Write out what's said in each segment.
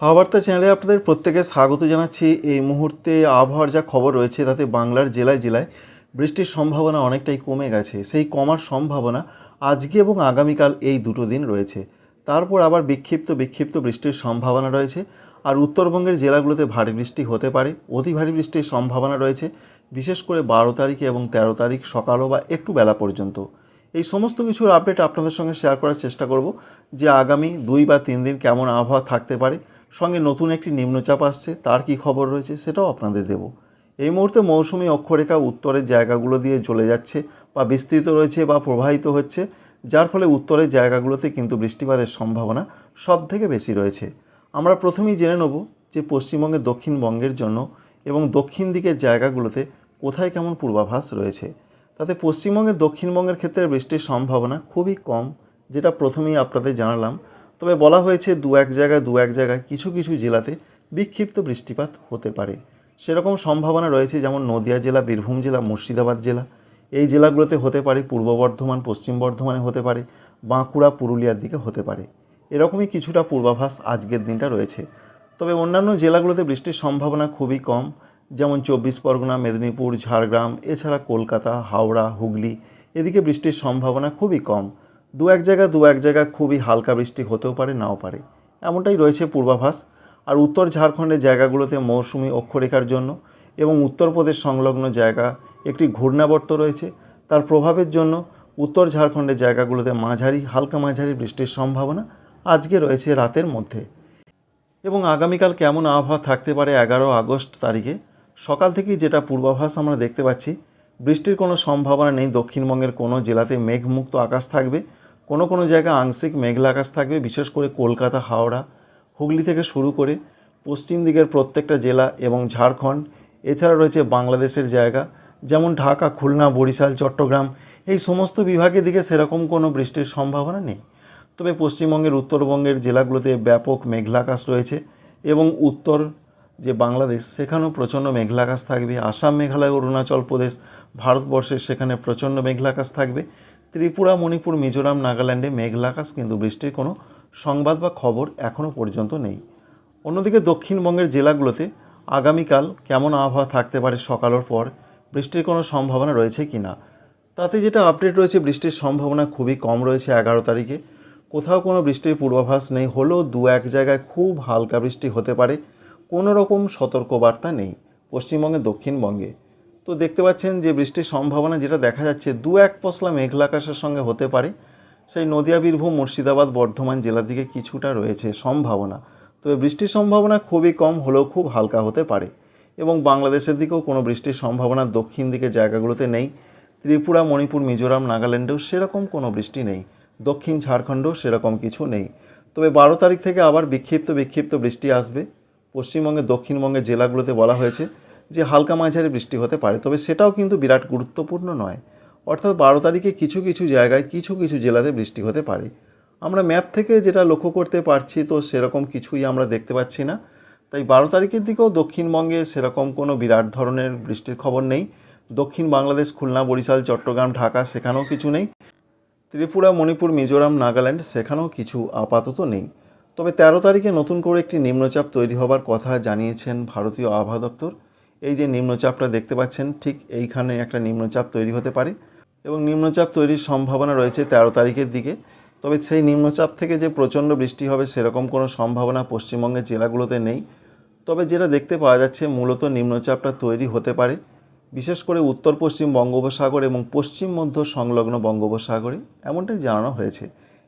হাওয়াবার্তা চ্যানেলে আপনাদের প্রত্যেকে স্বাগত জানাচ্ছি। এই মুহূর্তে আবহাওয়ার যা খবর রয়েছে, তাতে বাংলার জেলায় জেলায় বৃষ্টির সম্ভাবনা অনেকটাই কমে গেছে। সেই কমার সম্ভাবনা আজকে এবং আগামীকাল এই দুটো দিন রয়েছে। তারপর আবার বিক্ষিপ্ত বিক্ষিপ্ত বৃষ্টির সম্ভাবনা রয়েছে। আর উত্তরবঙ্গের জেলাগুলোতে ভারী বৃষ্টি হতে পারে। অতি ভারী বৃষ্টির সম্ভাবনা রয়েছে, বিশেষ করে বারো তারিখে এবং তেরো তারিখ সকালও বা একটু বেলা পর্যন্ত। এই সমস্ত কিছুর আপডেট আপনাদের সঙ্গে শেয়ার করার চেষ্টা করব যে আগামী দুই বা তিন দিন কেমন আবহাওয়া থাকতে পারে। সঙ্গে নতুন একটি নিম্নচাপ আসছে, তার কি খবর রয়েছে সেটাও আপনাদের দেব। এই মুহূর্তে মৌসুমি অক্ষরেখা উত্তরের জায়গাগুলো দিয়ে চলে যাচ্ছে বা বিস্তৃত রয়েছে বা প্রবাহিত হচ্ছে, যার ফলে উত্তরের জায়গাগুলোতে কিন্তু বৃষ্টিপাতের সম্ভাবনা সব থেকে বেশি রয়েছে। আমরা প্রথমেই জেনে নেব যে পশ্চিমবঙ্গের দক্ষিণবঙ্গের জন্য এবং দক্ষিণ দিকের জায়গাগুলোতে কোথায় কেমন পূর্বাভাস রয়েছে। তাতে পশ্চিমবঙ্গের দক্ষিণবঙ্গের ক্ষেত্রে বৃষ্টির সম্ভাবনা খুবই কম, যেটা প্রথমেই আপনাদের জানালাম। তবে বলা হয়েছে দু এক জায়গায় দু এক জায়গায় কিছু কিছু জেলাতে বিক্ষিপ্ত বৃষ্টিপাত হতে পারে। সেরকম সম্ভাবনা রয়েছে যেমন নদিয়া জেলা, বীরভূম জেলা, মুর্শিদাবাদ জেলা। এই জেলাগুলোতে হতে পারে, পূর্ব বর্ধমান, পশ্চিম বর্ধমানে হতে পারে, বাঁকুড়া, পুরুলিয়ার দিকে হতে পারে। এরকমই কিছুটা পূর্বাভাস আজকের দিনটা রয়েছে। তবে অন্যান্য জেলাগুলোতে বৃষ্টির সম্ভাবনা খুবই কম, যেমন চব্বিশ পরগনা, মেদিনীপুর, ঝাড়গ্রাম, এছাড়া কলকাতা, হাওড়া, হুগলি, এদিকে বৃষ্টির সম্ভাবনা খুবই কম। দু এক জায়গা, দু এক জায়গা খুবই হালকা বৃষ্টি হতেও পারে, নাও পারে। এমনটাই রয়েছে পূর্বাভাস। আর উত্তর ঝাড়খণ্ডের জায়গাগুলোতে মৌসুমি অক্ষরেখার জন্য এবং উত্তরপ্রদেশ সংলগ্ন জায়গা একটি ঘূর্ণাবর্ত রয়েছে। তার প্রভাবের জন্য উত্তর ঝাড়খণ্ডের জায়গাগুলোতে মাঝারি, হালকা মাঝারি বৃষ্টির সম্ভাবনা আজকে রয়েছে রাতের মধ্যে। এবং আগামীকাল কেমন আবহাওয়া থাকতে পারে এগারো আগস্ট তারিখে? সকাল থেকেই যেটা পূর্বাভাস আমরা দেখতে পাচ্ছি, বৃষ্টির কোনো সম্ভাবনা নেই। দক্ষিণবঙ্গের কোনো জেলাতে মেঘমুক্ত আকাশ থাকবে। কোনো কোনো জায়গায় আংশিক মেঘলা আকাশ থাকবে, বিশেষ করে কলকাতা, হাওড়া, হুগলি থেকে শুরু করে পশ্চিম দিকের প্রত্যেকটা জেলা এবং ঝাড়খণ্ড। এছাড়া রয়েছে বাংলাদেশের জায়গা, যেমন ঢাকা, খুলনা, বরিশাল, চট্টগ্রাম। এই সমস্ত বিভাগের দিকে সেরকম কোনো বৃষ্টির সম্ভাবনা নেই। তবে পশ্চিমবঙ্গের, উত্তরবঙ্গের জেলাগুলোতে ব্যাপক মেঘলাকাশ রয়েছে এবং উত্তর যে বাংলাদেশ, সেখানেও প্রচণ্ড মেঘলাকাশ থাকবে। আসাম, মেঘালয়, অরুণাচল প্রদেশ ভারতবর্ষের সেখানে প্রচণ্ড মেঘলাকাশ থাকবে। ত্রিপুরা, মণিপুর, মিজোরাম, নাগাল্যান্ডে মেঘলাকাশ, কিন্তু বৃষ্টির কোনো সংবাদ বা খবর এখনও পর্যন্ত নেই। অন্যদিকে দক্ষিণবঙ্গের জেলাগুলোতে আগামীকাল কেমন আবহাওয়া থাকতে পারে সকালের পর, বৃষ্টির কোনো সম্ভাবনা রয়েছে কি না? তাতে যেটা আপডেট রয়েছে, বৃষ্টির সম্ভাবনা খুবই কম রয়েছে এগারো তারিখে। কোথাও কোনো বৃষ্টির পূর্বাভাস নেই, হলেও দু এক জায়গায় খুব হালকা বৃষ্টি হতে পারে। কোনো রকম সতর্কবার্তা নেই পশ্চিমবঙ্গে, দক্ষিণবঙ্গে। তো দেখতে পাচ্ছেন যে বৃষ্টির সম্ভাবনা যেটা দেখা যাচ্ছে, দু এক পশলা মেঘলা আকাশের সঙ্গে হতে পারে। সেই নদিয়া, বীরভূম, মুর্শিদাবাদ, বর্ধমান জেলার দিকে কিছুটা রয়েছে সম্ভাবনা। তবে বৃষ্টির সম্ভাবনা খুবই কম হলেও খুব হালকা হতে পারে এবং বাংলাদেশের দিকেও কোনো বৃষ্টির সম্ভাবনা দক্ষিণ দিকে জায়গাগুলোতে নেই। ত্রিপুরা, মণিপুর, মিজোরাম, নাগাল্যান্ডেও সেরকম কোনো বৃষ্টি নেই। দক্ষিণ ঝাড়খণ্ডেও সেরকম কিছু নেই। তবে বারো তারিখ থেকে আবার বিক্ষিপ্ত বিক্ষিপ্ত বৃষ্টি আসবে। পশ্চিমবঙ্গে, দক্ষিণবঙ্গের জেলাগুলোতে বলা হয়েছে যে হালকা মাঝারি বৃষ্টি হতে পারে, তবে সেটাও কিন্তু বিরাট গুরুত্বপূর্ণ নয়। অর্থাৎ বারো তারিখে কিছু কিছু জায়গায় কিছু কিছু জেলাতে বৃষ্টি হতে পারে। আমরা ম্যাপ থেকে যেটা লক্ষ্য করতে পারছি, তো সেরকম কিছুই আমরা দেখতে পাচ্ছি না। তাই বারো তারিখের দিকেও দক্ষিণবঙ্গে সেরকম কোনো বিরাট ধরনের বৃষ্টির খবর নেই। দক্ষিণ বাংলাদেশ, খুলনা, বরিশাল, চট্টগ্রাম, ঢাকা, সেখানেও কিছু নেই। ত্রিপুরা, মণিপুর, মিজোরাম, নাগাল্যান্ড, সেখানেও কিছু আপাতত নেই। তবে তেরো তারিখে নতুন করে একটি নিম্নচাপ তৈরি হবার কথা জানিয়েছেন ভারতীয় আবহাওয়া দপ্তর। এই যে নিম্নচাপটা দেখতে পাচ্ছেন, ঠিক এইখানে একটা নিম্নচাপ তৈরি হতে পারে এবং নিম্নচাপ তৈরির সম্ভাবনা রয়েছে তেরো তারিখের দিকে। তবে সেই নিম্নচাপ থেকে যে প্রচণ্ড বৃষ্টি হবে সেরকম কোনো সম্ভাবনা পশ্চিমবঙ্গের জেলাগুলোতে নেই। তবে যেটা দেখতে পাওয়া যাচ্ছে, মূলত নিম্নচাপটা তৈরি হতে পারে, বিশেষ করে উত্তর পশ্চিম বঙ্গোপসাগর এবং পশ্চিম মধ্য সংলগ্ন বঙ্গোপসাগরে, এমনটাই জানানো হয়েছে।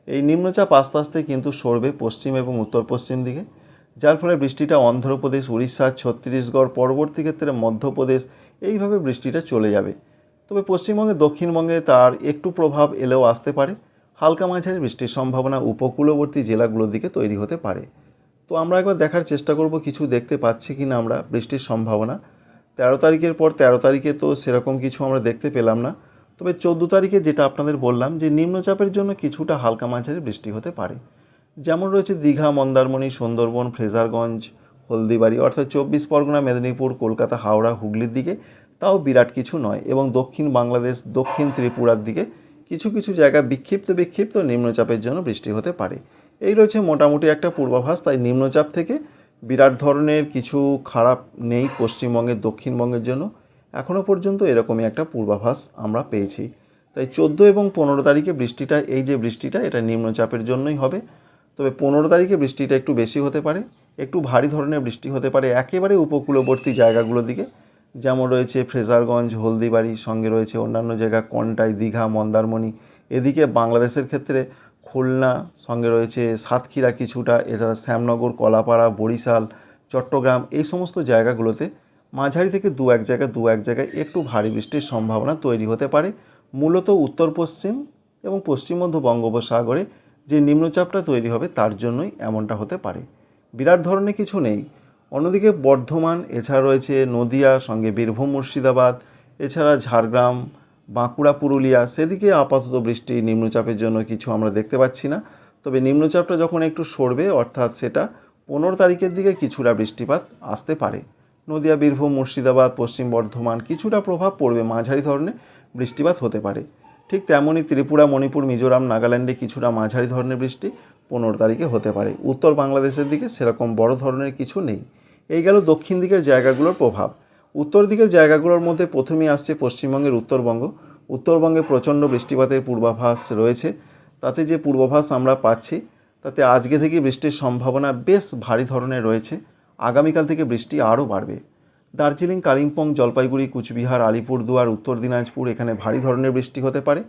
এই নিম্নচাপ আস্তে আস্তে কিন্তু সরবে পশ্চিম এবং উত্তর পশ্চিম দিকে। যার ফলে বৃষ্টিটা অন্ধ্রপ্রদেশ, উড়িষ্যা, ছত্তিশগড়, পরবর্তী ক্ষেত্রে মধ্যপ্রদেশ এইভাবে বৃষ্টিটা চলে যাবে। তবে পশ্চিমবঙ্গে, দক্ষিণবঙ্গে তার একটু প্রভাব এলেও আসতে পারে। হালকা মাঝারি বৃষ্টির সম্ভাবনা উপকূলবর্তী জেলাগুলোর দিকে তৈরি হতে পারে। তো আমরা একবার দেখার চেষ্টা করব, কিছু দেখতে পাচ্ছি কি না আমরা বৃষ্টির সম্ভাবনা। তেরো তারিখের পর, তেরো তারিখে তো সেরকম কিছু আমরা দেখতে পেলাম না। তবে চোদ্দ তারিখে যেটা আপনাদের বললাম যে, নিম্নচাপের জন্য কিছুটা হালকা মাঝারি বৃষ্টি হতে পারে। যেমন রয়েছে দীঘা, মন্দারমণি, সুন্দরবন, ফ্রেজারগঞ্জ, হলদিবাড়ি, অর্থাৎ চব্বিশ পরগনা, মেদিনীপুর, কলকাতা, হাওড়া, হুগলির দিকে, তাও বিরাট কিছু নয়। এবং দক্ষিণ বাংলাদেশ, দক্ষিণ ত্রিপুরার দিকে কিছু কিছু জায়গা বিক্ষিপ্ত বিক্ষিপ্ত নিম্নচাপের জন্য বৃষ্টি হতে পারে। এই রয়েছে মোটামুটি একটা পূর্বাভাস, তাই নিম্নচাপ থেকে বিরাট ধরনের কিছু খারাপ নেই পশ্চিমবঙ্গের, দক্ষিণবঙ্গের জন্য। এখনও পর্যন্ত এরকমই একটা পূর্বাভাস আমরা পেয়েছি। তাই চোদ্দ এবং পনেরো তারিখে বৃষ্টিটা, এই যে বৃষ্টিটা, এটা নিম্নচাপের জন্যই হবে। তবে পনেরো তারিখে বৃষ্টিটা একটু বেশি হতে পারে, একটু ভারী ধরনের বৃষ্টি হতে পারে একেবারে উপকূলবর্তী জায়গাগুলোর দিকে। যেমন রয়েছে ফ্রেজারগঞ্জ, হলদিবাড়ি, সঙ্গে রয়েছে অন্যান্য জায়গা কন্টাই, দীঘা, মন্দারমণি। এদিকে বাংলাদেশের ক্ষেত্রে খুলনা, সঙ্গে রয়েছে সাতক্ষীরা কিছুটা, এছাড়া শ্যামনগর, কলাপাড়া, বরিশাল, চট্টগ্রাম, এই সমস্ত জায়গাগুলোতে মাঝারি থেকে দু এক জায়গায়, দু এক জায়গায় একটু ভারী বৃষ্টির সম্ভাবনা তৈরি হতে পারে। মূলত উত্তর পশ্চিম এবং পশ্চিম মধ্য বঙ্গোপসাগরে যে নিম্নচাপটা তৈরি হবে তার জন্যই এমনটা হতে পারে। বিরাট ধরনের কিছু নেই। অন্যদিকে বর্ধমান, এছাড়া রয়েছে নদিয়া, সঙ্গে বীরভূম, মুর্শিদাবাদ, এছাড়া ঝাড়গ্রাম, বাঁকুড়া, পুরুলিয়া, সেদিকে আপাতত বৃষ্টি, নিম্নচাপের জন্য কিছু আমরা দেখতে পাচ্ছি না। তবে নিম্নচাপটা যখন একটু সরবে, অর্থাৎ সেটা পনেরো তারিখের দিকে কিছুটা বৃষ্টিপাত আসতে পারে। নদিয়া, বীরভূম, মুর্শিদাবাদ, পশ্চিম বর্ধমান কিছুটা প্রভাব পড়বে মাঝারি ধরনের বৃষ্টিপাত হতে পারে। ঠিক তেমনই ত্রিপুরা, মণিপুর, মিজোরাম, নাগাল্যান্ডে কিছুটা মাঝারি ধরনের বৃষ্টি পনেরো তারিখে হতে পারে। উত্তর বাংলাদেশের দিকে সেরকম বড় ধরনের কিছু নেই। এই গেল দক্ষিণ দিকের জায়গাগুলোর প্রভাব। উত্তর দিকের জায়গাগুলোর মধ্যে প্রথমেই আসছে পশ্চিমবঙ্গের উত্তরবঙ্গ। উত্তরবঙ্গে প্রচণ্ড বৃষ্টিপাতের পূর্বাভাস রয়েছে। তাতে যে পূর্বাভাস আমরা পাচ্ছি, তাতে আজকে থেকে বৃষ্টির সম্ভাবনা বেশ ভারী ধরনের রয়েছে। আগামীকাল থেকে বৃষ্টি আরও বাড়বে। দার্জিলিং, কালিম্পং, জলপাইগুড়ি, কুচবিহার, আলিপুরদুয়ার, উত্তর দিনাজপুর এখানে ভারী ধরনের বৃষ্টি হতে পারে।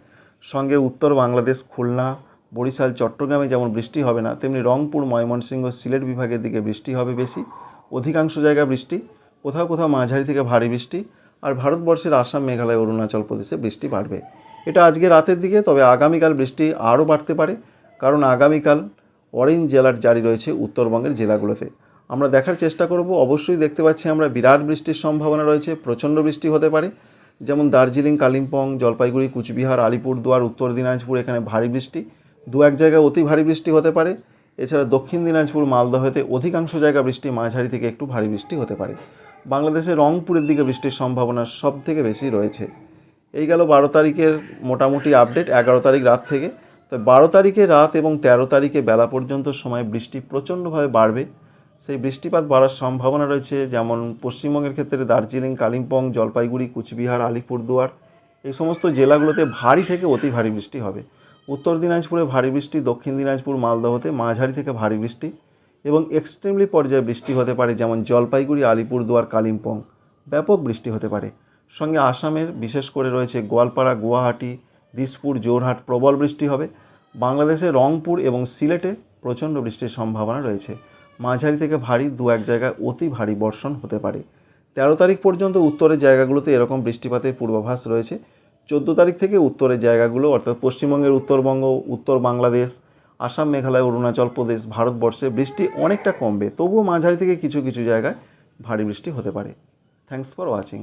সঙ্গে উত্তর বাংলাদেশ, খুলনা, বরিশাল, চট্টগ্রামে যেমন বৃষ্টি হবে না, তেমনি রংপুর, ময়মনসিংহ, সিলেট বিভাগের দিকে বৃষ্টি হবে বেশি। অধিকাংশ জায়গা বৃষ্টি, কোথাও কোথাও মাঝারি থেকে ভারী বৃষ্টি, আর ভারতবর্ষের আসাম, মেঘালয়, অরুণাচল প্রদেশে বৃষ্টি বাড়বে। এটা আজকে রাতের দিকে, তবে আগামীকাল বৃষ্টি আরও বাড়তে পারে, কারণ আগামীকাল অরেঞ্জ জেলার জারি রয়েছে উত্তরবঙ্গের জেলাগুলোতে। আমরা দেখার চেষ্টা করব। অবশ্যই দেখতে পাচ্ছি আমরা বিরাট বৃষ্টির সম্ভাবনা রয়েছে, প্রচণ্ড বৃষ্টি হতে পারে। যেমন দার্জিলিং, কালিম্পং, জলপাইগুড়ি, কুচবিহার, আলিপুরদুয়ার, উত্তর দিনাজপুর, এখানে ভারী বৃষ্টি। দু এক জায়গায় অতি ভারী বৃষ্টি হতে পারে। এছাড়া দক্ষিণ দিনাজপুর, মালদহেতে অধিকাংশ জায়গা বৃষ্টি, মাঝারি থেকে একটু ভারী বৃষ্টি হতে পারে। বাংলাদেশের রংপুরের দিকে বৃষ্টির সম্ভাবনা সব থেকে বেশি রয়েছে। এই গেল বারো তারিখের মোটামুটি আপডেট, এগারো তারিখ রাত থেকে। তো বারো তারিখে রাত এবং তেরো তারিখে বেলা পর্যন্ত সময় বৃষ্টি প্রচণ্ডভাবে বাড়বে। সেই বৃষ্টিপাত বাড়ার সম্ভাবনা রয়েছে, যেমন পশ্চিমবঙ্গের ক্ষেত্রে দার্জিলিং, কালিম্পং, জলপাইগুড়ি, কুচবিহার, আলিপুরদুয়ার, এই সমস্ত জেলাগুলোতে ভারী থেকে অতি ভারী বৃষ্টি হবে। উত্তর দিনাজপুরে ভারী বৃষ্টি, দক্ষিণ দিনাজপুর, মালদহতে মাঝারি থেকে ভারী বৃষ্টি এবং এক্সট্রিমলি পর্যায়ে বৃষ্টি হতে পারে, যেমন জলপাইগুড়ি, আলিপুরদুয়ার, কালিম্পং। ব্যাপক বৃষ্টি হতে পারে। সঙ্গে আসামের বিশেষ করে রয়েছে গোয়ালপাড়া, গুয়াহাটি, দিসপুর জোরহাট প্রবল বৃষ্টি হবে। বাংলাদেশে রংপুর এবং সিলেটে প্রচণ্ড বৃষ্টির সম্ভাবনা রয়েছে। মাঝারি থেকে ভারী দু এক জায়গায় অতি ভারী বর্ষণ হতে পারে। তেরো তারিখ পর্যন্ত উত্তরের জায়গাগুলোতে এরকম বৃষ্টিপাতের পূর্বাভাস রয়েছে। চোদ্দ তারিখ থেকে উত্তরের জায়গাগুলো, অর্থাৎ পশ্চিমবঙ্গের উত্তরবঙ্গ, উত্তর বাংলাদেশ, আসাম, মেঘালয়, অরুণাচল প্রদেশ, ভারতবর্ষে বৃষ্টি অনেকটা কমবে, তবুও মাঝারি থেকে কিছু কিছু জায়গায় ভারী বৃষ্টি হতে পারে। Thanks for watching